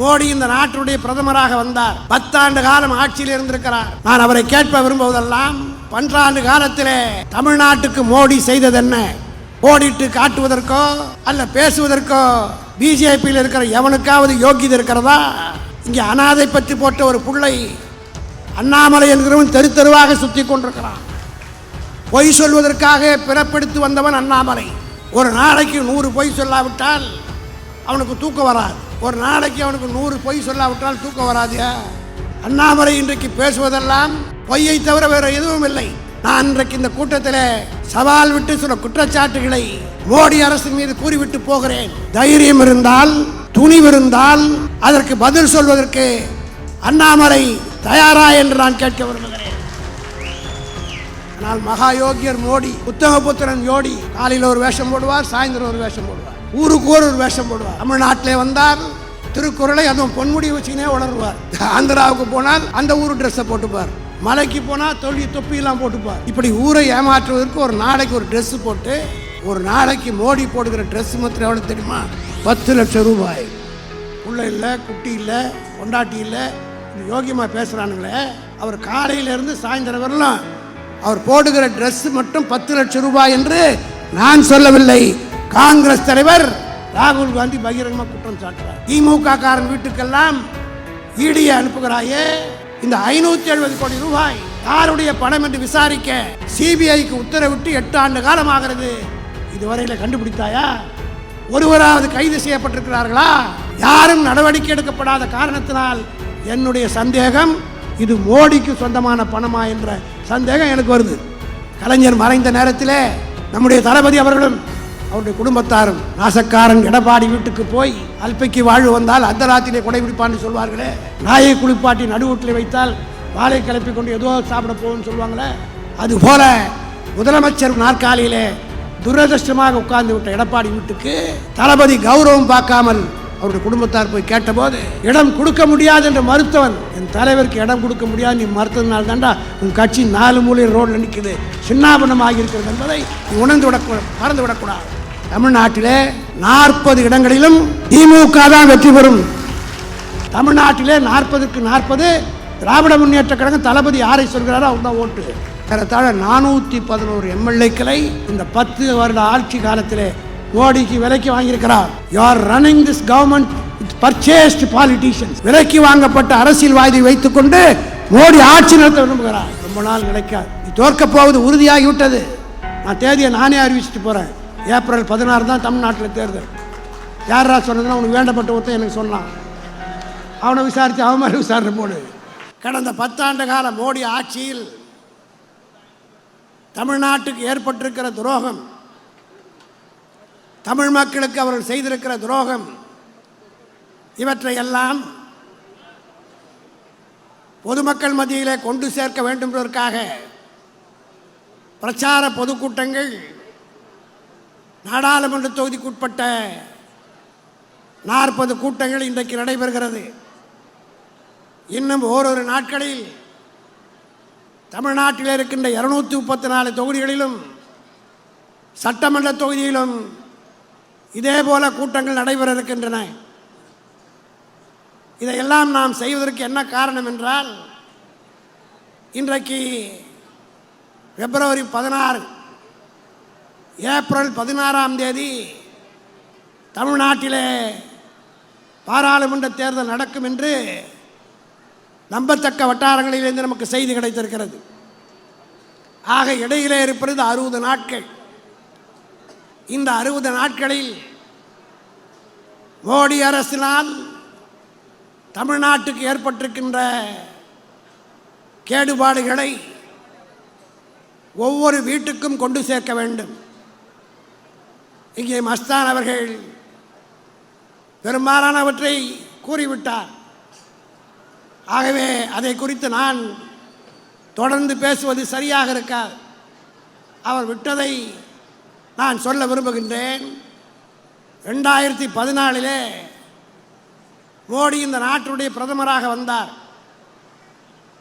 மோடி இந்த நாட்டுடைய பிரதமராக வந்தார். பத்தாண்டு காலம் ஆட்சியில் இருந்திருக்கிறார். நான் அவரை கேட்ப விரும்புவதெல்லாம் பன்றாண்டு காலத்திலே தமிழ்நாட்டுக்கு மோடி செய்தது என்ன ஓடிட்டு காட்டுவதற்கோ அல்ல பேசுவதற்கோ பிஜேபியில் இருக்கிற எவனுக்காவது யோகியது இருக்கிறதா? இங்கே அனாதை பற்றி போட்ட ஒரு புள்ளை அண்ணாமலை என்கிறவன் தெரு தெருவாக சுற்றி கொண்டிருக்கிறான். பொய் சொல்வதற்காக பிறப்பெடுத்து வந்தவன் அண்ணாமலை. ஒரு நாளைக்கு நூறு பொய் சொல்லாவிட்டால் அவனுக்கு தூக்கம் வராது. ஒரு நாளைக்கு அவனுக்கு நூறு பொய் சொல்லாவிட்டால் தூக்கம் வராதியா அண்ணாமலை இன்றைக்கு பேசுவதெல்லாம் பொய்யை தவிர வேற எதுவும் இல்லை. நான் இன்றைக்கு இந்த கூட்டத்தில் சவால் விட்டு சில குற்றச்சாட்டுகளை மோடி அரசு மீது கூறிவிட்டு போகிறேன். தைரியம் இருந்தால் துணிவு இருந்தால் அதற்கு பதில் சொல்வதற்கு அண்ணாமலை தயாரா என்று நான் கேட்க விரும்புகிறேன். ஆனால் மகா யோகியர் மோடி உத்தமபுத்திரன் யோடி காலையில் ஒரு வேஷம் போடுவார் சாயந்தரம் ஒரு வேஷம் போடுவார். ஊருக்கு ஒரு ஒரு வேஷம் போடுவார். தமிழ்நாட்டிலே வந்தால் திருக்குறளை அதுவும் பொன்முடி வச்சுக்கினே உணர்வார் ஆந்திராவுக்கு போனால் அந்த ஊர் ட்ரெஸ்ஸை போட்டுப்பார். மலைக்கு போனால் தொழில் தொப்பியெல்லாம் போட்டுப்பார். இப்படி ஊரை ஏமாற்றுவதற்கு ஒரு நாளைக்கு ஒரு ட்ரெஸ்ஸு போட்டு ஒரு நாளைக்கு மோடி போடுகிற ட்ரெஸ் மாத்திரம் எவ்வளோ தெரியுமா? பத்து லட்சம் ரூபாய். பிள்ளை இல்லை குட்டி இல்லை பொண்டாட்டி இல்லை யோகியமாக பேசுகிறானுங்களே அவர் காலையிலேருந்து சாயந்தரம் வரலாம். அவர் போடுகிற ட்ரெஸ்ஸு மட்டும் பத்து லட்சம் ரூபாய் என்று நான் சொல்லவில்லை. காங்கிரஸ் தலைவர் ராகுல் காந்தி பகிரங்கமாக குற்றம் சாட்டுறார். திமுக காரன் வீட்டுக்கெல்லாம் ஈடியை அனுப்புகிறாயே. இந்த ஐநூத்தி எழுபது கோடி ரூபாய் யாருடைய பணம் என்று விசாரிக்க சிபிஐக்கு உத்தரவிட்டு எட்டு ஆண்டு காலம் ஆகிறது இதுவரையில கண்டுபிடித்தாயா? ஒருவராவது கைது செய்யப்பட்டிருக்கிறார்களா? யாரும் நடவடிக்கை எடுக்கப்படாத காரணத்தினால் என்னுடைய சந்தேகம் இது மோடிக்கு சொந்தமான பணமா என்ற சந்தேகம் எனக்கு வருது. கலைஞர் மறைந்த நேரத்திலே நம்முடைய தளபதி அவர்களும் அவருடைய குடும்பத்தாரும் நாசக்காரன் எடப்பாடி வீட்டுக்கு போய் அல்பைக்கு வாழ்வு வந்தால் அந்த ராத்திரிலே கொடை பிடிப்பான்னு சொல்வார்களே. நாயை குளிப்பாட்டி நடுவூட்டில் வைத்தால் வாழை கிளப்பி கொண்டு ஏதோ சாப்பிட போகும்னு சொல்லுவாங்களே அதுபோல முதலமைச்சர் நாற்காலியிலே துரதிருஷ்டமாக உட்கார்ந்து விட்ட எடப்பாடி வீட்டுக்கு தளபதி கௌரவம் பார்க்காமல் அவருடைய குடும்பத்தார் போய் கேட்டபோது இடம் கொடுக்க முடியாது என்று மறுத்தவன் என் தலைவருக்கு இடம் கொடுக்க முடியாது நீ மறுத்ததுனால தாண்டா உன் கட்சி நாலு மூலையில் ரோடில் நிற்கிறது சின்னாபனமாக இருக்கிறது என்பதை உணர்ந்து விடக்கூடாது மறந்து விடக்கூடாது. தமிழ்நாட்டிலே நாற்பது இடங்களிலும் திமுக தான் வெற்றி பெறும். தமிழ்நாட்டிலே நாற்பதுக்கு நாற்பது திராவிட முன்னேற்ற கழகம் தளபதி யாரை சொல்கிறாரோ அவங்க தான் ஓட்டு. ஏறத்தாழ நானூற்றி பதினோரு எம்எல்ஏக்களை இந்த பத்து வருட ஆட்சி காலத்திலே மோடிக்கு விலைக்கு வாங்கியிருக்கிறார். You are running this government purchased politicians விலைக்கு வாங்கப்பட்ட அரசியல்வாதி வைத்துக்கொண்டு மோடி ஆட்சி நடத்த விரும்புகிறார். ரொம்ப நாள் கிடைக்காது தோற்க போவது உறுதியாகி விட்டது நான் தேதியை நானே அறிவிச்சுட்டு போகிறேன் ஏப்ரல் பதினாறு தான் தமிழ்நாட்டில் தேர்தல். யாரா சொன்னதுன்னா உனக்கு வேண்டப்பட்ட ஒருத்தன் எனக்கு சொன்னான். அவனை விசாரித்து அவன் மாதிரி விசாரணை போடு. கடந்த பத்தாண்டு கால மோடி ஆட்சியில் தமிழ்நாட்டுக்கு ஏற்பட்டிருக்கிற துரோகம் தமிழ் மக்களுக்கு அவர்கள் செய்திருக்கிற துரோகம் இவற்றை எல்லாம் பொதுமக்கள் மத்தியிலே கொண்டு சேர்க்க வேண்டும் என்பதற்காக பிரச்சார பொதுக்கூட்டங்கள் நாடாளுமன்ற தொகுதிக்குட்பட்ட நாற்பது கூட்டங்கள் இன்றைக்கு நடைபெறுகிறது. இன்னும் ஓரொரு நாட்களில் தமிழ்நாட்டில் இருக்கின்ற இருநூத்தி முப்பத்தி நாலு தொகுதிகளிலும் சட்டமன்ற தொகுதியிலும் இதே போல கூட்டங்கள் நடைபெற இருக்கின்றன இதையெல்லாம் நாம் செய்வதற்கு என்ன காரணம் என்றால் இன்றைக்கு பிப்ரவரி பதினாறு ஏப்ரல் பதினாறாம் தேதி தமிழ்நாட்டிலே பாராளுமன்ற தேர்தல் நடக்கும் என்று நம்பத்தக்க வட்டாரங்களிலிருந்து நமக்கு செய்தி கிடைத்திருக்கிறது. ஆக இடையிலே இருப்பது அறுபது நாட்கள். இந்த அறுபது நாட்களில் மோடி அரசினால் தமிழ்நாட்டுக்கு ஏற்பட்டிருக்கின்ற கேடுபாடுகளை ஒவ்வொரு வீட்டுக்கும் கொண்டு சேர்க்க வேண்டும். இங்கே மஸ்தான் அவர்கள் பெரும்பாலானவற்றை கூறிவிட்டார். ஆகவே அதை குறித்து நான் தொடர்ந்து பேசுவது சரியாக இருக்காது. அவர் விட்டதை நான் சொல்ல விரும்புகின்றேன். ரெண்டாயிரத்தி பதினாலிலே மோடி இந்த நாட்டுடைய பிரதமராக வந்தார்.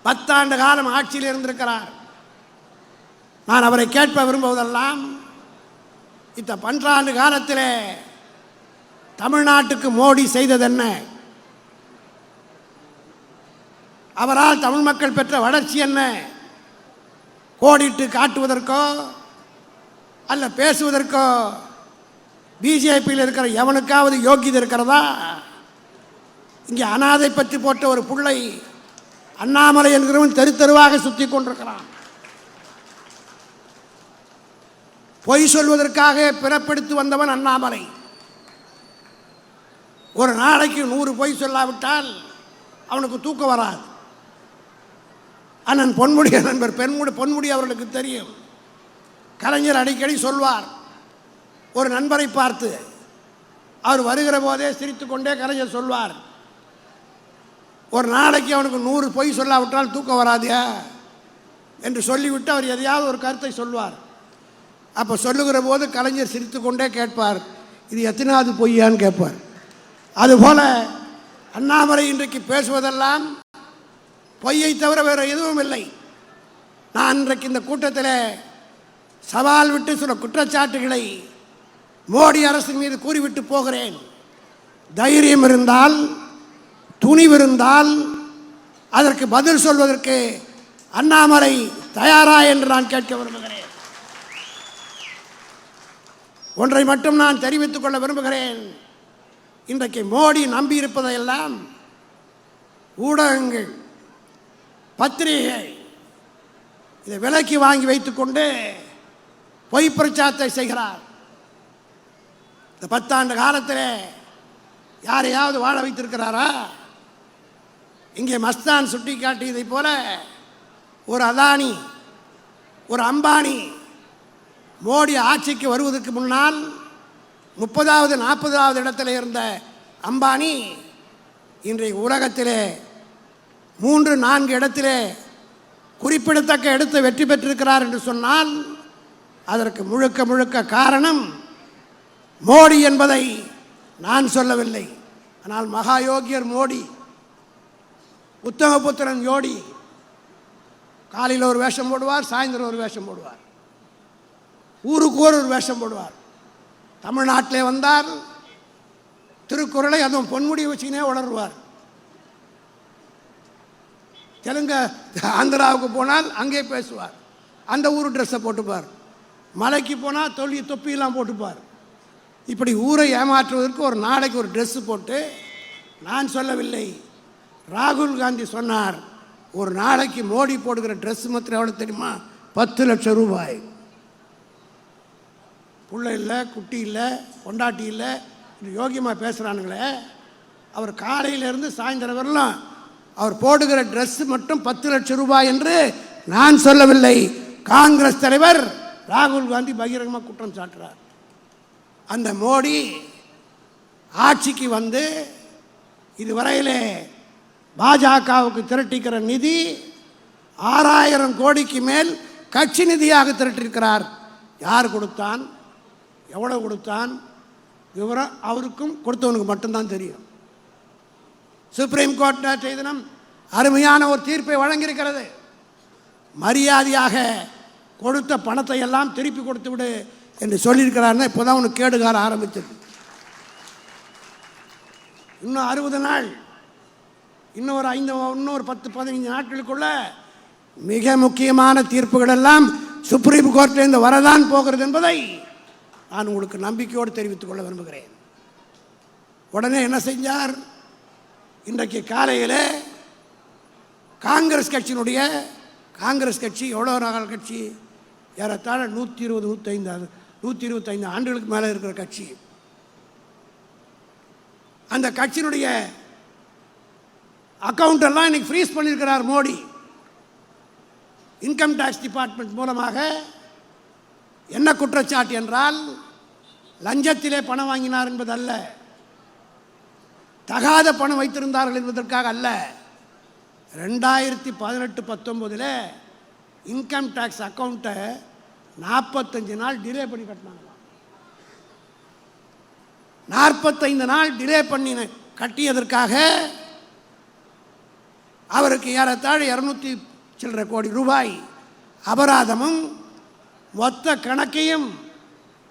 பத்தாண்டு காலம் ஆட்சியில் இருந்திருக்கிறார். நான் அவரை கேட்ப விரும்புவதெல்லாம் இந்த பன்றாண்டு காலத்தில் தமிழ்நாட்டுக்கு மோடி செய்தது என்ன? அவரால் தமிழ் மக்கள் பெற்ற வளர்ச்சி என்ன? கோடிட்டு காட்டுவதற்கோ அல்ல பேசுவதற்கோ பிஜேபியில் இருக்கிற எவனுக்காவது யோகியதை இருக்கிறதா? இங்கே அனாதை பற்றி போட்ட ஒரு புள்ளை அண்ணாமலை என்கிறவன் தெரு தெருவாக சுற்றி கொண்டிருக்கிறான். பொய் சொல்வதற்காக பிறப்பெடுத்து வந்தவன் அண்ணாமலை. ஒரு நாளைக்கு நூறு பொய் சொல்லாவிட்டால் அவனுக்கு தூக்கம் வராது. அண்ணன் பொன்முடி நண்பர் பெண்முடி பொன்முடி அவர்களுக்கு தெரியும். கலைஞர் அடிக்கடி சொல்வார் ஒரு நண்பரை பார்த்து அவர் வருகிற போதே சிரித்துக்கொண்டே கலைஞர் சொல்வார் ஒரு நாளைக்கு அவனுக்கு நூறு பொய் சொல்லாவிட்டால் தூக்கம் வராதியா என்று சொல்லிவிட்டு அவர் எதையாவது ஒரு கருத்தை சொல்வார். அப்போ சொல்லுகிற போது கலைஞர் சிரித்துக்கொண்டே கேட்பார் இது எத்தனாவது பொய்யான்னு கேட்பார். அதுபோல அண்ணாமலை இன்றைக்கு பேசுவதெல்லாம் பொய்யை தவிர வேறு எதுவும் இல்லை. நான் இன்றைக்கு இந்த கூட்டத்தில் சவால் விட்டு சில குற்றச்சாட்டுகளை மோடி அரசின் மீது கூறிவிட்டு போகிறேன். தைரியம் இருந்தால் துணிவு இருந்தால் அதற்கு பதில் சொல்வதற்கு அண்ணாமலை தயாரா என்று நான் கேட்க விரும்புகிறேன். ஒன்றை மட்டும் நான் தெரிவித்துக் கொள்ள விரும்புகிறேன். இன்றைக்கு மோடி நம்பியிருப்பதையெல்லாம் ஊடகங்கள் பத்திரிகை இதை விலைக்கு வாங்கி வைத்துக்கொண்டு பொய் பிரச்சாரத்தை செய்கிறார். இந்த பத்தாண்டு காலத்தில் யாரையாவது வாழ வைத்திருக்கிறாரா? இங்கே மஸ்தான் சுட்டி காட்டியதை போல ஒரு அதானி ஒரு அம்பானி மோடி ஆட்சிக்கு வருவதற்கு முன்னால் முப்பதாவது நாற்பதாவது இடத்துல இருந்த அம்பானி இன்றைய உலகத்திலே மூன்று நான்கு இடத்திலே குறிப்பிடத்தக்க இடத்தை வெற்றி பெற்றிருக்கிறார் என்று சொன்னால் அதற்கு முழுக்க முழுக்க காரணம் மோடி என்பதை நான் சொல்லவில்லை. ஆனால் மகாயோகியர் மோடி உத்தமபுத்திரன் யோடி காலையில் ஒரு வேஷம் போடுவார் சாயந்தரம் ஒரு வேஷம் போடுவார். ஊருக்கு ஒரு ஒரு வேஷம் போடுவார். தமிழ்நாட்டிலே வந்தார் திருக்குறளை அதுவும் பொன்முடி வச்சுக்கினே வளருவார். தெலுங்க ஆந்திராவுக்கு போனால் அங்கே பேசுவார். அந்த ஊர் ட்ரெஸ்ஸை போட்டுப்பார். மலைக்கு போனால் தொல்லி தொப்பியெல்லாம் போட்டுப்பார். இப்படி ஊரை ஏமாற்றுவதற்கு ஒரு நாளைக்கு ஒரு ட்ரெஸ்ஸு போட்டு நான் சொல்லவில்லை. ராகுல் காந்தி சொன்னார் ஒரு நாளைக்கு மோடி போடுகிற ட்ரெஸ் மாத்திரம் எவ்வளோ தெரியுமா? பத்து லட்சம் ரூபாய். புள்ள இல்லை குட்டி இல்லை கொண்டாட்டி இல்லை யோகியமாக பேசுகிறானுங்களே அவர் காலையிலேருந்து சாயந்தரம் வரலாம். அவர் போடுகிற ட்ரெஸ் மட்டும் பத்து லட்சம் ரூபாய் என்று நான் சொல்லவில்லை. காங்கிரஸ் தலைவர் ராகுல் காந்தி பகிரங்கமாக குற்றம் சாட்டுறார். அந்த மோடி ஆட்சிக்கு வந்து இதுவரையிலே பாஜகவுக்கு திரட்டிக்கிற நிதி ஆறாயிரம் கோடிக்கு மேல் கட்சி நிதியாக திரட்டியிருக்கிறார். யார் கொடுத்தான்? எவ்வளோ கொடுத்தான்? விவரம் அவருக்கும் கொடுத்தவனுக்கு மட்டும்தான் தெரியும். சுப்ரீம் கோர்ட் நேற்றைய தினம் அருமையான ஒரு தீர்ப்பை வழங்கியிருக்கிறது. மரியாதையாக கொடுத்த பணத்தை எல்லாம் திருப்பி கொடுத்து விடு என்று சொல்லியிருக்கிறாருன்னா இப்போ தான் உனக்கு கேடுகார ஆரம்பிச்சது இன்னும் அறுபது நாள் இன்னும் ஒரு ஐந்து இன்னொரு பத்து பதினைஞ்சு நாட்களுக்குள்ள மிக முக்கியமான தீர்ப்புகள் எல்லாம் சுப்ரீம் கோர்ட்டிலேருந்து வரதான் போகிறது என்பதை நான் உங்களுக்கு நம்பிக்கையோடு தெரிவித்துக் கொள்ள விரும்புகிறேன். உடனே என்ன செஞ்சார்? இன்றைக்கு காலையில் காங்கிரஸ் கட்சியினுடைய காங்கிரஸ் கட்சி எவ்வளோ நாள் கட்சி? ஏறத்தாழ நூற்றி இருபது நூற்றி நூற்றி இருபத்தைந்து ஆண்டுகளுக்கு மேலே இருக்கிற கட்சி. அந்த கட்சியினுடைய அக்கவுண்ட் எல்லாம் இன்னைக்கு ஃப்ரீஸ் பண்ணியிருக்கிறார் மோடி. இன்கம் டேக்ஸ் டிபார்ட்மெண்ட் மூலமாக என்ன குற்றச்சாட்டு என்றால் லஞ்சத்திலே பணம் வாங்கினார் என்பதல்ல. தகாத பணம் வைத்திருந்தார்கள் என்பதற்காக அல்ல. ரெண்டாயிரத்தி பதினெட்டு பத்தொம்போதில் இன்கம் டேக்ஸ் அக்கௌண்ட்டை நாற்பத்தஞ்சு நாள் டிலே பண்ணி கட்டினாங்களாம். நாற்பத்தைந்து நாள் டிலே பண்ணி கட்டியதற்காக அவருக்கு ஏறத்தாழ இரநூத்தி சில்லரை கோடி ரூபாய் அபராதமும் மொத்த கணக்கையும்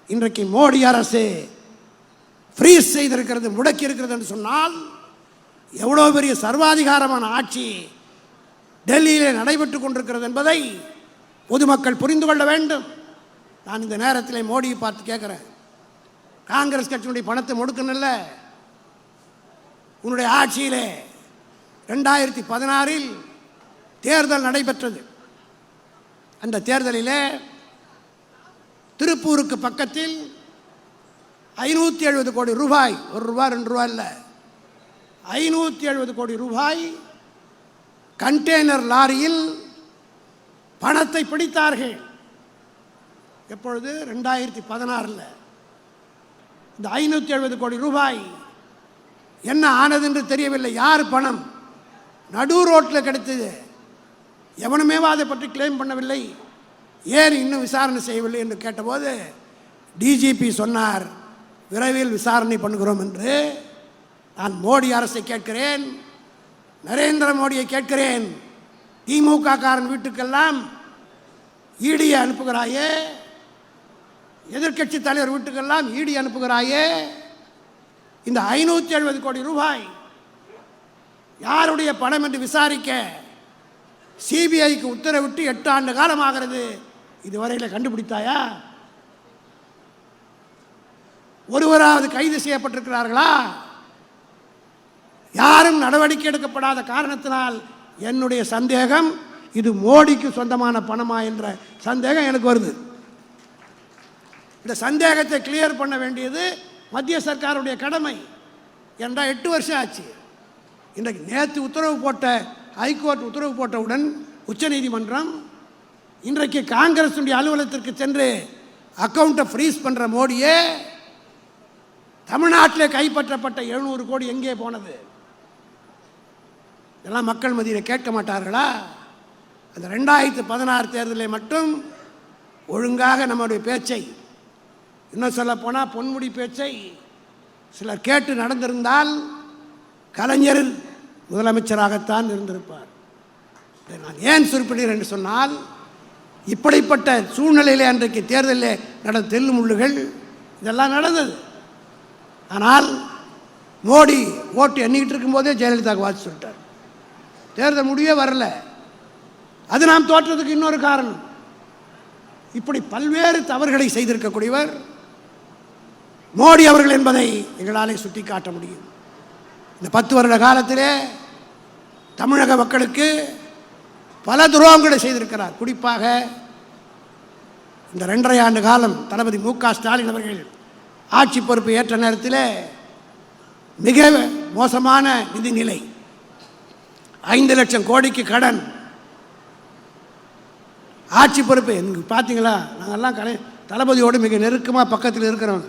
இன்றைக்கு மோடி அரசு ஃப்ரீஸ் செய்திருக்கிறது முடக்கி இருக்கிறது என்று சொன்னால் எவ்வளோ பெரிய சர்வாதிகாரமான ஆட்சி டெல்லியிலே நடைபெற்று கொண்டிருக்கிறது என்பதை பொதுமக்கள் புரிந்து கொள்ள வேண்டும். நான் இந்த நேரத்தில் மோடியை பார்த்து கேட்குறேன். காங்கிரஸ் கட்சியினுடைய பணத்தை முடுக்கணும்ல உன்னுடைய ஆட்சியிலே ரெண்டாயிரத்தி பதினாறில் தேர்தல் நடைபெற்றது. அந்த தேர்தலிலே திருப்பூருக்கு பக்கத்தில் ஐநூற்றி எழுபது கோடி ரூபாய். ஒரு ரூபா ரெண்டு ரூபா இல்லை. ஐநூற்றி எழுபது கோடி ரூபாய் கண்டெய்னர் லாரியில் பணத்தை பிடித்தார்கள். எப்பொழுது? ரெண்டாயிரத்தி பதினாறில். இந்த ஐநூற்றி எழுபது கோடி ரூபாய் என்ன ஆனது என்று தெரியவில்லை. யார் பணம்? நடு ரோட்டில் கிடைத்தது. எவனுமேவா அதை பற்றி கிளைம் பண்ணவில்லை. ஏன் இன்னும் விசாரணை செய்யவில்லை என்று கேட்டபோது டிஜிபி சொன்னார் விரைவில் விசாரணை பண்ணுகிறோம் என்று. நான் மோடி அரசை கேட்கிறேன். நரேந்திர மோடியை கேட்கிறேன். திமுக காரன் வீட்டுக்கெல்லாம் ஈடியை அனுப்புகிறாயே. எதிர்க்கட்சி தலைவர் வீட்டுக்கெல்லாம் ஈடி அனுப்புகிறாயே. இந்த ஐநூற்றி எழுபது கோடி ரூபாய் யாருடைய பணம் என்று விசாரிக்க சிபிஐக்கு உத்தரவிட்டு எட்டு ஆண்டு காலம் ஆகிறது இதுவரையில் கண்டுபிடித்தாயா? ஒருவராவது கைது செய்யப்பட்டிருக்கிறார்களா? யாரும் நடவடிக்கை எடுக்கப்படாத காரணத்தினால் என்னுடைய சந்தேகம் இது மோடிக்கு சொந்தமான பணமா என்ற சந்தேகம் எனக்கு வருது. இந்த சந்தேகத்தை கிளியர் பண்ண வேண்டியது மத்திய சர்க்காருடைய கடமை. என்றால் எட்டு வருஷம் ஆச்சு? இன்றைக்கு நேற்று உத்தரவு போட்ட ஹைகோர்ட் உத்தரவு போட்டவுடன் உச்சநீதிமன்றம் இன்றைக்கு காங்கிரஸுடைய அலுவலகத்திற்கு சென்று அக்கௌண்ட்டை ஃப்ரீஸ் பண்ணுற மோடியே தமிழ்நாட்டில் கைப்பற்றப்பட்ட எழுநூறு கோடி எங்கே போனது? இதெல்லாம் மக்கள் மதியில் கேட்க மாட்டார்களா? அந்த ரெண்டாயிரத்து பதினாறு தேர்தலில் மட்டும் ஒழுங்காக நம்முடைய பேச்சை இன்னும் சொல்ல போனால் பொன்முடி பேச்சை சிலர் கேட்டு நடந்திருந்தால் கலைஞர் முதலமைச்சராகத்தான் இருந்திருப்பார். நான் ஏன் குறிப்பிடுகிறேன் என்று சொன்னால் இப்படிப்பட்ட சூழ்நிலையிலே அன்றைக்கு தேர்தலில் நடந்த தெல்லு முள்ளுகள் இதெல்லாம் நடந்தது. ஆனால் மோடி ஓட்டு எண்ணிக்கிட்டு இருக்கும்போதே ஜெயலலிதாவுக்கு வாசி சொல்லிட்டார். தேர்தல் முடியே வரல. அது நாம் தோற்றதுக்கு இன்னொரு காரணம். இப்படி பல்வேறு தவறுகளை செய்திருக்கக்கூடியவர் மோடி அவர்கள் என்பதை எங்களாலே சுட்டி காட்ட முடியும். இந்த பத்து வருட காலத்திலே தமிழக மக்களுக்கு பல துரோகங்களை செய்திருக்கிறார். குறிப்பாக இந்த ரெண்டரை ஆண்டு காலம் தளபதி மு க ஸ்டாலின் அவர்கள் ஆட்சி பொறுப்பு ஏற்ற நேரத்தில் மிக மோசமான நிதிநிலை. ஐந்து லட்சம் கோடிக்கு கடன். ஆட்சி பொறுப்பு எனக்கு பார்த்தீங்களா? நாங்கள்லாம் கலை தளபதியோடு மிக நெருக்கமாக பக்கத்தில் இருக்கிறோம்.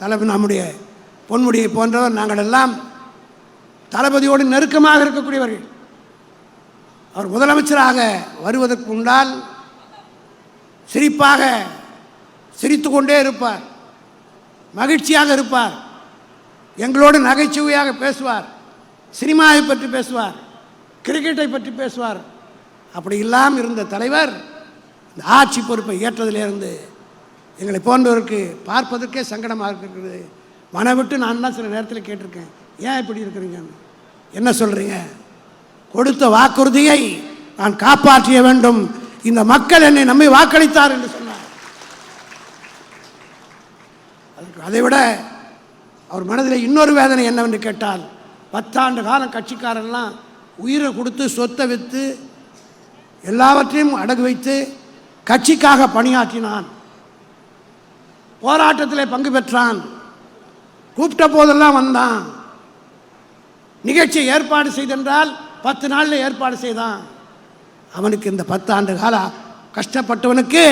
தளபதி நம்முடைய பொன்முடியை போன்றவர் நாங்கள் எல்லாம் தளபதியோடு நெருக்கமாக இருக்கக்கூடியவர்கள். அவர் முதலமைச்சராக வருவதற்கு முன்னால் சிரிப்பாக சிரித்து கொண்டே இருப்பார். மகிழ்ச்சியாக இருப்பார். எங்களோடு நகைச்சுவையாக பேசுவார். சினிமாவை பற்றி பேசுவார். கிரிக்கெட்டை பற்றி பேசுவார். அப்படி இல்லாமல் இருந்த தலைவர் இந்த ஆட்சி பொறுப்பை ஏற்றதிலிருந்து எங்களை போன்றவருக்கு பார்ப்பதற்கே சங்கடமாக இருக்கிறது. மன விட்டு நான் தான் சில நேரத்தில் கேட்டிருக்கேன். ஏன் இப்படி இருக்கிறீங்க என்ன சொல்கிறீங்க கொடுத்த வாக்குறுதியை நான் காப்பாற்றிய வேண்டும். இந்த மக்கள் என்னை நம்பி வாக்களித்தார் என்று சொன்னார். அதைவிட அவர் மனதில் இன்னொரு வேதனை என்னவென்று கேட்டால் பத்தாண்டு காலம் கட்சிக்காரெல்லாம் உயிரை கொடுத்து சொத்தை விற்று எல்லாவற்றையும் அடகு வைத்து கட்சிக்காக பணியாற்றினான். போராட்டத்தில் பங்கு பெற்றான். கூப்பிட்ட போதெல்லாம் வந்தான். நிகழ்ச்சி ஏற்பாடு செய்தென்றால் பத்து நாளில் ஏற்பாடு செய்தான். அவனுக்கு இந்த பத்தாண்டு காலம் கஷ்டப்பட்டவனுக்கு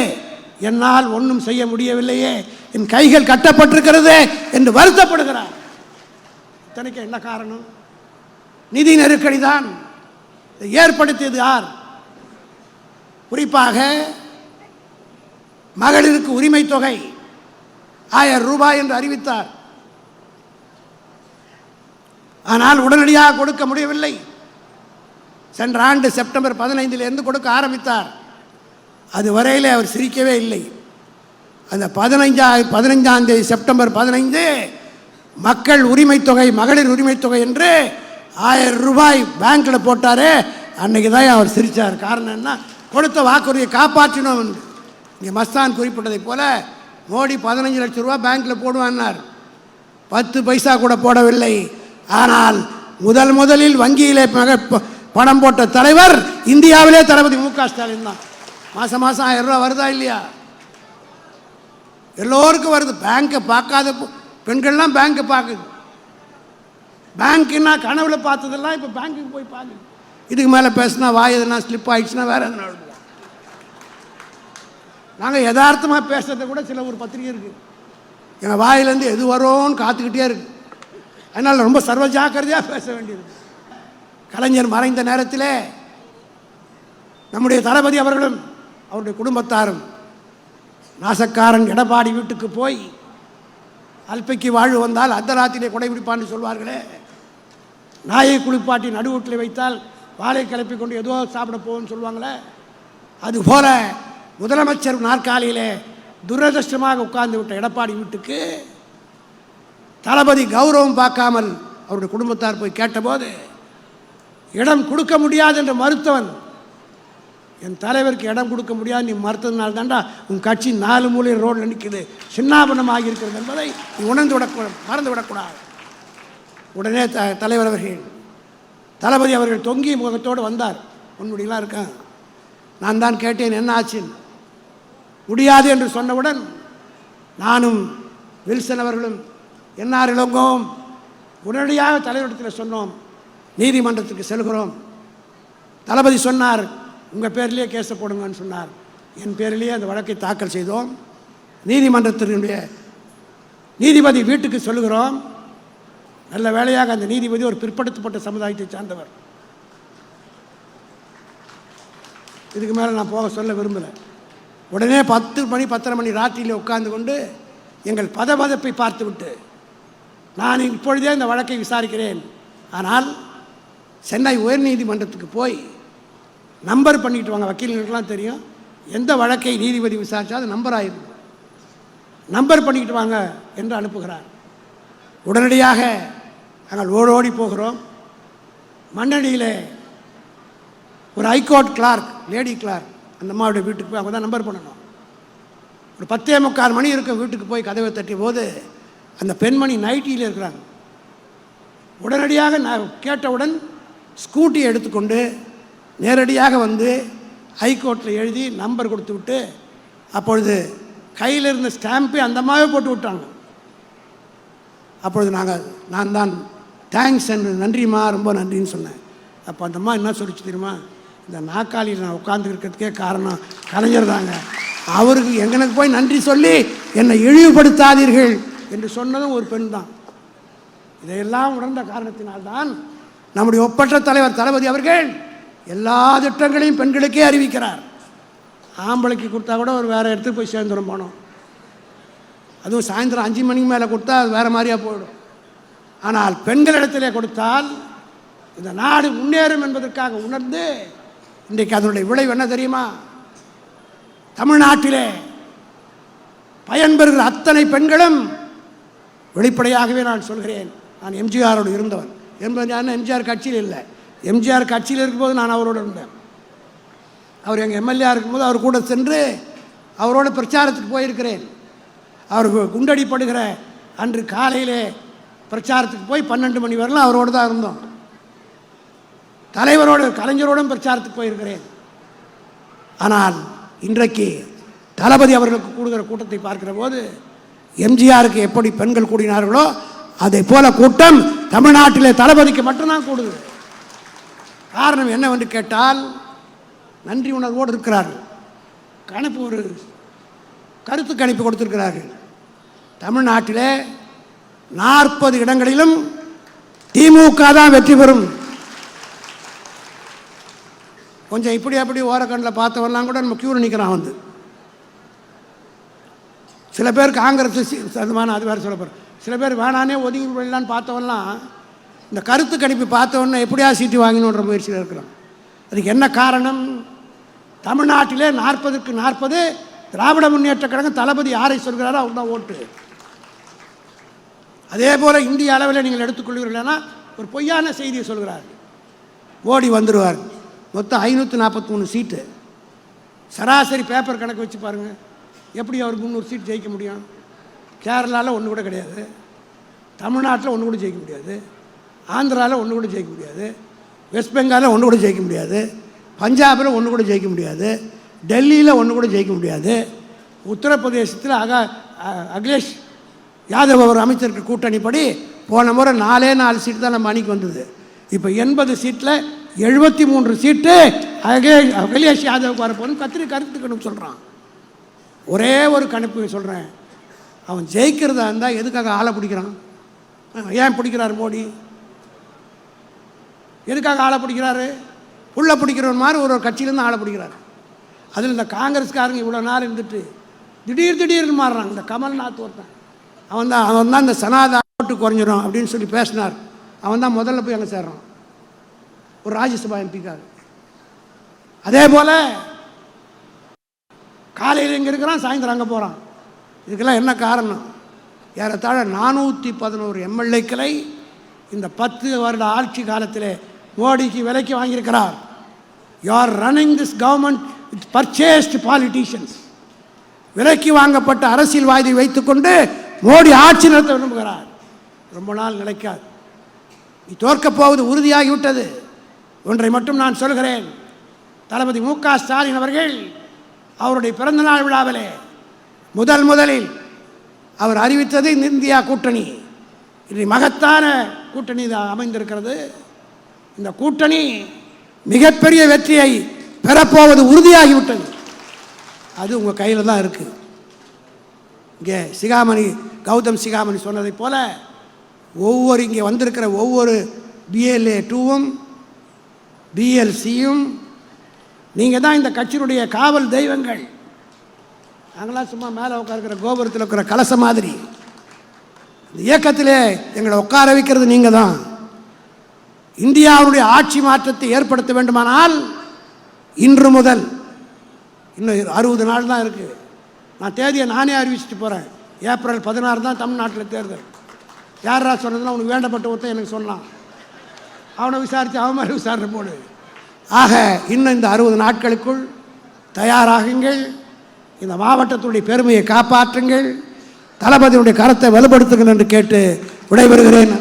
என்னால் ஒன்றும் செய்ய முடியவில்லையே. என் கைகள் கட்டப்பட்டிருக்கிறது என்று வருத்தப்படுகிறார். இத்தனைக்கு என்ன காரணம்? நிதி நெருக்கடி தான். இதை ஏற்படுத்தியது யார்? குறிப்பாக மகளிருக்கு உரிமை தொகை ஆயிரம் ரூபாய் என்று அறிவித்தார். ஆனால் உடனடியாக கொடுக்க முடியவில்லை. சென்ற ஆண்டு செப்டம்பர் பதினைந்திலிருந்து கொடுக்க ஆரம்பித்தார். அது வரையில் அவர் சிரிக்கவே இல்லை. அந்த பதினைஞ்சா பதினைஞ்சாம் தேதி செப்டம்பர் பதினைந்து மக்கள் உரிமை தொகை மகளிர் உரிமை தொகை என்று ஆயிரம் ரூபாய் பேங்க்கில் போட்டார். அன்னைக்கு தான் அவர் சிரித்தார் காரணம் என்ன? கொடுத்த வாக்குறுதியை காப்பாற்றினோம் இங்கே மஸ்தான் குறிப்பிட்டதைப் போல மோடி பதினஞ்சு லட்சம் ரூபா பேங்க்கில் போடுவான்னார். பத்து பைசா கூட போடவில்லை. ஆனால் முதல் முதலில் வங்கியிலே மக- பணம் போட்ட தலைவர் இந்தியாவிலே தளபதி மு க ஸ்டாலின் தான். மாதம் மாதம் ஆயிரம் ரூபா வருதா இல்லையா? எல்லோருக்கும் வருது. பேங்க்கை பார்க்காத பெண்கள்லாம் பேங்க்கை பார்க்குது. பேங்க்குன்னா கனவுல பார்த்ததெல்லாம் இப்போ பேங்க்குக்கு போய் பார்க்குது. இதுக்கு மேலே பேசினா வாய் எதுனா ஸ்லிப் ஆயிடுச்சுன்னா வேற எதனா நாங்கள் யதார்த்தமாக பேசுறத கூட சில ஒரு பத்திரிகை இருக்குது எங்கள் வாயிலேருந்து எது வரும்னு காத்துக்கிட்டே இருக்கு. அதனால் ரொம்ப சர்வ ஜாக்கிரதையாக பேச வேண்டியது. கலைஞர் மறைந்த நேரத்திலே நம்முடைய தளபதி அவர்களும் அவருடைய குடும்பத்தாரும் நாசக்காரன் எடப்பாடி வீட்டுக்கு போய் அல்பைக்கு வாழ்வு வந்தால் அர்த்தராத்திலே கொடை பிடிப்பான்னு சொல்வார்களே. நாயை குளிப்பாட்டி நடுவூட்டில் வைத்தால் வாழை கிளப்பி கொண்டு ஏதோ சாப்பிட போகும்னு சொல்லுவாங்களே அதுபோல முதலமைச்சர் நாற்காலியில் துரதிருஷ்டமாக உட்கார்ந்து விட்ட எடப்பாடி வீட்டுக்கு தளபதி கௌரவம் பார்க்காமல் அவருடைய குடும்பத்தார் போய் கேட்டபோது இடம் கொடுக்க முடியாது என்று மறுத்தவன். என் தலைவருக்கு இடம் கொடுக்க முடியாது நீ மறுத்ததுனால தாண்டா உன் கட்சி நாலு மூலையில் ரோடில் நிற்குது சின்னாபனமாக இருக்கிறது என்பதை நீ உணர்ந்து விடக்கூடாது மறந்து விடக்கூடாது உடனே த தலைவர் அவர்கள் தளபதி அவர்கள் தொங்கிய முகத்தோடு வந்தார். உன்முடியெலாம் இருக்கேன். நான் தான் கேட்டேன் என்ன ஆச்சுன்னு முடியாது என்று சொன்னவுடன் நானும் வில்சன் அவர்களும் என்ஆர் இளங்கோவும் உடனடியாக தலைவரிடத்தில் சொன்னோம் நீதிமன்றத்துக்கு செல்கிறோம். தளபதி சொன்னார் உங்கள் பேர்லேயே கேஸை போடுங்கன்னு சொன்னார். என் பேரிலேயே அந்த வழக்கை தாக்கல் செய்தோம். நீதிமன்றத்தினுடைய நீதிபதி வீட்டுக்கு சொல்லுகிறோம். நல்ல வேலையாக அந்த நீதிபதி ஒரு பிற்படுத்தப்பட்ட சமுதாயத்தை சார்ந்தவர். இதுக்கு மேலே நான் போக சொல்ல விரும்பலை. உடனே பத்து மணி பத்தரை மணி ராத்திரியில் உட்கார்ந்து கொண்டு எங்கள் பதபதப்பை பார்த்துவிட்டு நான் இப்பொழுதே இந்த வழக்கை விசாரிக்கிறேன். ஆனால் சென்னை உயர்நீதிமன்றத்துக்கு போய் நம்பர் பண்ணிட்டு வாங்க. வக்கீல்களுக்கெல்லாம் தெரியும். எந்த வழக்கை நீதிபதி விசாரித்தா அது நம்பர் ஆயிடும் நம்பர் பண்ணிக்கிட்டு வாங்க என்று அனுப்புகிறார். உடனடியாக நாங்கள் ஓடோடி போகிறோம். மண்ணடியில் ஒரு ஹைகோர்ட் கிளார்க் லேடி கிளார்க் அந்த அம்மாவுடைய வீட்டுக்கு போய் அவங்க தான் நம்பர் பண்ணணும். ஒரு பத்தே முக்கால் மணி இருக்கும் வீட்டுக்கு போய் கதவை தட்டிய போது அந்த பெண்மணி நைட்டியில் இருக்கிறாங்க. உடனடியாக நான் கேட்டவுடன் ஸ்கூட்டியை எடுத்துக்கொண்டு நேரடியாக வந்து ஹைகோர்ட்டில் எழுதி நம்பர் கொடுத்து விட்டு அப்பொழுது கையில் இருந்த ஸ்டாம்பே அந்த போட்டு விட்டாங்க. அப்பொழுது நாங்கள் நான் தான் தேங்க்ஸ் என்று நன்றிம்மா ரொம்ப நன்றின்னு சொன்னேன். அப்போ அந்தம்மா என்ன சொல்லிச்சு தெரியுமா? இந்த நாக்காளியில் நான் உட்கார்ந்து இருக்கிறதுக்கே காரணம் கலைஞர் தாங்க. அவருக்கு எங்களுக்கு போய் நன்றி சொல்லி என்னை இழிவுபடுத்தாதீர்கள் என்று சொன்னதும் ஒரு பெண் தான். இதையெல்லாம் உணர்ந்த காரணத்தினால்தான் நம்முடைய ஒப்பற்ற தலைவர் தளபதி அவர்கள் எல்லா திட்டங்களையும் பெண்களுக்கே அறிவிக்கிறார். ஆம்பளைக்கு கொடுத்தா கூட ஒரு வேறு இடத்துக்கு போய் சேர்ந்துடும் போனோம். அதுவும் சாயந்தரம் அஞ்சு மணிக்கு மேலே கொடுத்தா அது வேறு மாதிரியாக போயிடும். ஆனால் பெண்களிடத்திலே கொடுத்தால் இந்த நாடு முன்னேறும் என்பதற்காக உணர்ந்து இன்றைக்கு அதனுடைய விளைவு என்ன தெரியுமா? தமிழ்நாட்டிலே பயன்பெறுகிற அத்தனை பெண்களும் வெளிப்படையாகவே நான் சொல்கிறேன். நான் எம்ஜிஆரோடு இருந்தவன். என்பது நான் எம்ஜிஆர் கட்சியில் இல்லை. எம்ஜிஆர் கட்சியில் இருக்கும்போது நான் அவரோடு இருந்தேன். அவர் எங்கள் எம்எல்ஏ இருக்கும்போது அவர் கூட சென்று அவரோட பிரச்சாரத்துக்கு போயிருக்கிறேன். அவர் கு- குண்டடிப்படுகிற அன்று காலையிலே பிரச்சாரத்துக்கு போய் பன்னெண்டு மணி வரலாம் அவரோடு தான் இருந்தோம். தலைவரோடு கலைஞரோடும் பிரச்சாரத்துக்கு போயிருக்கிறேன். ஆனால் இன்றைக்கு தளபதி அவர்களுக்கு கூடுகிற கூட்டத்தை பார்க்கிற போது எம்ஜிஆருக்கு எப்படி பெண்கள் கூடினார்களோ அதை போல கூட்டம் தமிழ்நாட்டிலே தளபதிக்கு மட்டும்தான் கூடுது. காரணம் என்னவென்று கேட்டால் நன்றி உணர்வோடு இருக்கிறார்கள். கணிப்பு ஒரு கருத்து கணிப்பு கொடுத்திருக்கிறார்கள். தமிழ்நாட்டிலே நாற்பது இடங்களிலும் திமுக தான் வெற்றி பெறும். கொஞ்சம் இப்படி அப்படி ஓரக்கண்ணில் பார்த்தவரெல்லாம் கூட நம்ம க்யூவில் நிற்கிறான் வந்து. சில பேர் காங்கிரஸ் சி- சதமான அது வேறு சொல்ல போகிறேன் சில பேர் வேணானே ஒதுங்கி போயிடலான்னு பார்த்தவன்லாம் இந்த கருத்து கணிப்பு பார்த்தவொன்னே எப்படியா சீட்டு வாங்கணுன்ற முயற்சியில் இருக்கிறோம் அதுக்கு என்ன காரணம்? தமிழ்நாட்டிலே நாற்பதுக்கு நாற்பது திராவிட முன்னேற்ற கழகம் தளபதி யாரை சொல்கிறாரோ அவர் தான் ஓட்டு. அதே போல் இந்திய அளவில் நீங்கள் எடுத்துக்கொள்வீர்கள்னா ஒரு பொய்யான செய்தியை சொல்கிறார். ஓடி வந்துடுவார் மொத்தம் ஐநூற்றி நாற்பத்தி மூணு சீட்டு. சராசரி பேப்பர் கணக்கு வச்சு பாருங்கள் எப்படி அவர் முந்நூறு சீட் ஜெயிக்க முடியும்? கேரளாவில் ஒன்று கூட கிடையாது. தமிழ்நாட்டில் ஒன்று கூட ஜெயிக்க முடியாது. ஆந்திராவில் ஒன்று கூட ஜெயிக்க முடியாது. வெஸ்ட் பெங்காலில் ஒன்று கூட ஜெயிக்க முடியாது. பஞ்சாபில் ஒன்று கூட ஜெயிக்க முடியாது. டெல்லியில் ஒன்று கூட ஜெயிக்க முடியாது. உத்தரப்பிரதேசத்தில் அக அ- அகிலேஷ் யாதவ் அவர் அமைச்சருக்கு கூட்டணிப்படி போன முறை நாலே நாலு சீட்டு தான் நம்ம அணிக்கு வந்தது. இப்போ எண்பது சீட்டில் எழுபத்தி மூன்று சீட்டு அகே அகிலேஷ் யாதவுக்கு வரப்போன்னு கத்திரி கருத்துக்கணும் சொல்கிறான் ஒரே ஒரு கணிப்பு சொல்கிறேன் அவன் ஜெயிக்கிறதா இருந்தால் எதுக்காக ஆளை பிடிக்கிறான்? ஏன் பிடிக்கிறார் மோடி? எதுக்காக ஆளை பிடிக்கிறாரு? உள்ள பிடிக்கிறவன் மாதிரி ஒரு ஒரு கட்சியிலேருந்து ஆளை பிடிக்கிறாரு. அதில் இந்த காங்கிரஸ்காரங்க இவ்வளோ நாள் இருந்துட்டு திடீர் திடீர்னு மாறுறான். இந்த கமல்நாத் ஒருத்தன். அவன் தான் அவன் தான் இந்த சனாதா ஓட்டு குறைஞ்சிரும் அப்படின்னு சொல்லி பேசினார். அவன் தான் முதல்ல போய் அங்கே சேர்றான். ஒரு ராஜ்யசபா எம்பிக்காக. அதே போல் காலையில் இங்கே இருக்கிறான் சாயந்தரம் அங்கே போகிறான் இதுக்கெல்லாம் என்ன காரணம்? ஏறத்தாழ நானூற்றி பதினோரு எம்எல்ஏக்களை இந்த பத்து வருட ஆட்சி காலத்தில் மோடிக்கு விலைக்கு வாங்கியிருக்கிறார். You are running this government with purchased politicians விலைக்கு வாங்கப்பட்ட அரசியல்வாதி வைத்துக்கொண்டு மோடி ஆட்சி நடத்த விரும்புகிறார். ரொம்ப நாள் நிலைக்காது. நீ தோற்கப் போவது உறுதியாகிவிட்டது. ஒன்றை மட்டும் நான் சொல்கிறேன். தளபதி மு க ஸ்டாலின் அவர்கள் அவருடைய பிறந்தநாள் விழாவிலே முதல் முதலில் அவர் அறிவித்தது இந்த இந்தியா கூட்டணி. இது மகத்தான கூட்டணி இது அமைந்திருக்கிறது. இந்த கூட்டணி மிகப்பெரிய வெற்றியை பெறப்போவது உறுதியாகிவிட்டது. அது உங்கள் கையில் தான் இருக்குது இங்கே சிகாமணி கௌதம் சிகாமணி சொன்னதைப் போல் ஒவ்வொரு இங்கே வந்திருக்கிற ஒவ்வொரு பிஎல்ஏ டூவும் பிஎல்சியும் நீங்கள் தான் இந்த கட்சியினுடைய காவல் தெய்வங்கள். நாங்களாம் சும்மா மேலே உட்காருக்கிற கோபுரத்தில் இருக்கிற கலச மாதிரி. இந்த இயக்கத்திலே எங்களை உட்கார வைக்கிறது நீங்கள் தான் இந்தியாவுடைய ஆட்சி மாற்றத்தை ஏற்படுத்த வேண்டுமானால் இன்று முதல் இன்னும் அறுபது நாள் தான் இருக்குது நான் தேதியை நானே அறிவிச்சிட்டு போகிறேன் ஏப்ரல் பதினாறு தான் தமிழ்நாட்டில் தேர்தல். யாரா சொன்னதுன்னா உனக்கு வேண்டப்பட்ட ஒருத்தன் எனக்கு சொன்னான். அவனை விசாரித்து அவன் மாதிரி விசாரணை போடு. ஆக இன்னும் இந்த அறுபது நாட்களுக்குள் தயாராகுங்கள். இந்த மாவட்டத்துடைய பெருமையை காப்பாற்றுங்கள். தளபதியுடைய கரத்தை வலுப்படுத்துங்கள் என்று கேட்டு விடைபெறுகிறேன்.